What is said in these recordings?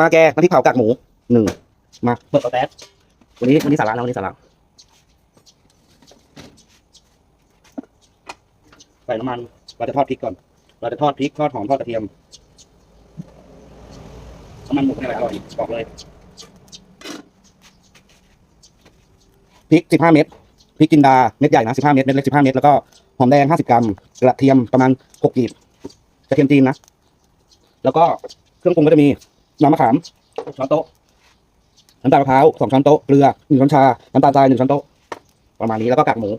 มาแกน้ำพริกเผากากหมูหนึ่งมาเปิดเตาแก๊สวันนี้วันนี้สาระนะวันนี้สาระใส่น้ำมันเราจะทอดพริกก่อน เราจะทอดพริกทอดหอมทอดกระเทียมน้ำมันหมูนี่แหละอร่อยบอกเลยพริกสิบห้าเม็ดพริกจินดาเม็ดใหญ่นะสิบห้าเม็ดเม็ดเล็กสิบห้าเม็ดแล้วก็หอมแดงห้าสิบกรัมกระเทียมประมาณหกกีบกระเทียมจีนนะแล้วก็เครื่องปรุงก็จะมี น้ำมะขามช้อนโต๊ะน้ำตาลมะพร้าวสองช้อนโต๊ะเกลือหนึ่งช้อนชาน้ำตาลทรายหนึ่งช้อนโต๊ะประมาณนี้แล้วก็กากหมู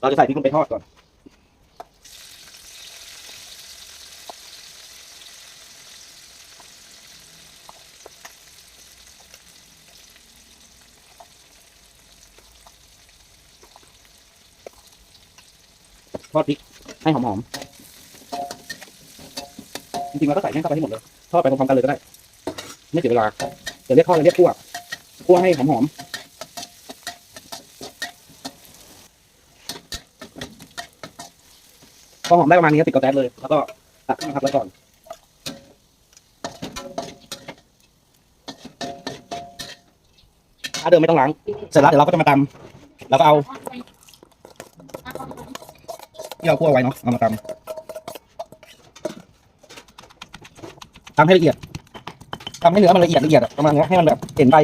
เราจะใส่พริกลงไปทอดก่อนทอดพริกให้หอมๆ จริงๆเราก็ใส่แม่งเข้าไปให้หมดเลย ทอดไปพร้อมๆกันเลยก็ได้ ไม่เสียเวลาจะเรียกทอดจะเรียกคั่วคั่วให้หอมๆพอหอมได้ประมาณนี้ก็ติดกระแตเลย แล้วก็ตักขึ้นมาพักไว้ก่อนถ้าเดิมไม่ต้องล้าง เสร็จแล้วเดี๋ยวเราก็จะมาตำแล้วก็เอาที่เราคั่วไว้เนาะเอามาตำ ตำให้ละเอียดทำให้เนื้อมันละเอียดละเอียดประมาณนี้ให้มันแบบเห็นใบ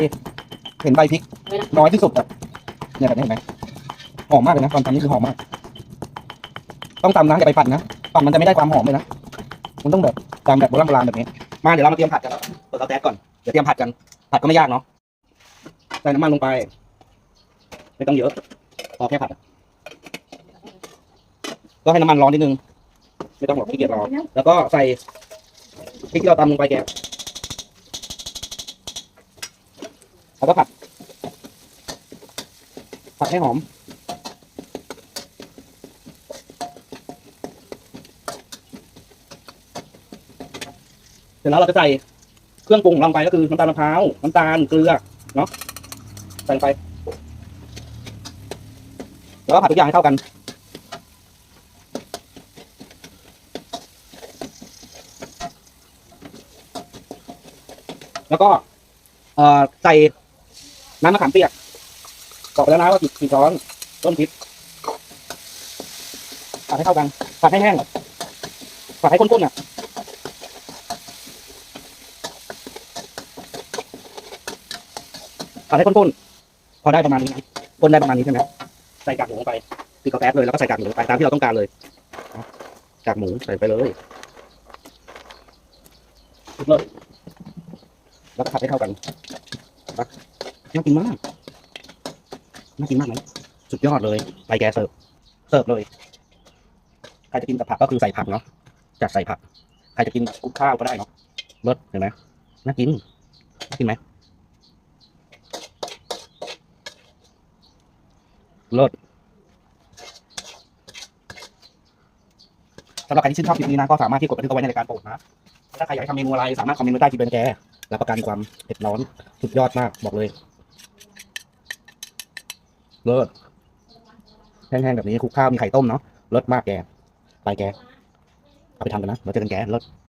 เห็นใบพริกน้อยที่สุดอะเนี่ยแบบนี้เห็นไหมหอมมากเลยนะตอนทำนี่คือหอมมาก ต้องตำนะอย่าไปปั่นนะปั่นมันจะไม่ได้ความหอมเลยนะมันต้องแบบตำแบบโบราณโบราณแบบนี้ มาเดี๋ยวเรามาเตรียมผัดกันเปิดเตาแก๊สก่อนเดี๋ยวเตรียมผัดกันผัดก็ไม่ยากเนาะใส่น้ำมันลงไปไม่ต้องเยอะพอแค่ผัดก็ให้น้ำมันร้อนนิดนึง ไม่ต้องหรอกขี้เกียจรอแล้วก็ใส่ พริกที่เราตำลงไปแกะแล้วก็ผัด ผัดให้หอม เสร็จแล้วเราจะใส่เครื่องปรุงของเราลงไปก็คือน้ำตาลมะพร้าวน้ำตาลเกลือเนาะใส่ไป แล้วก็ผัดทุกอย่างให้เข้ากัน แล้วก็เอ่อใส่น้ำมะขามเปียกบอกไปแล้วนะว่ากี่กี่ช้อนต้นพริกผัดให้เข้ากันผัดให้แห้งผัดให้ข้นๆอะผัดให้ข้นๆพอได้ประมาณนี้นะข้นได้ประมาณนี้ใช่ไหมใส่กากหมูลงไปติดกระแป๊บเลยแล้วก็ใส่กากหมูลงไปตามที่เราต้องการเลยกากหมูใส่ไปเลยเลย แล้วก็ผัดให้เข้ากันนะน่ากินมากน่ากินมากไหมสุดยอดเลยไปแกเสิร์ฟเสิร์ฟเลยใครจะกินกับผักก็คือใส่ผักเนาะจัดใส่ผักใครจะกินคลุกข้าวก็ได้เนาะเลิศเห็นไหมน่ากินน่ากินไหมเลิศสำหรับใครที่ชื่นชอบคลิปนี้นะก็สามารถที่กดบันทึกเอาไว้ในรายการโปรดนะถ้าใครอยากทำเมนูอะไรสามารถคอมเมนต์ไว้ใต้คลิปเป็นแก รับประกันความเผ็ดร้อนสุดยอดมากบอกเลยเลิศแห้งๆแบบนี้คลุกข้าวมีไข่ต้มเนาะเลิศมากแก ไปแก เอาไปทำกันนะเราเจอกันแกเลิศ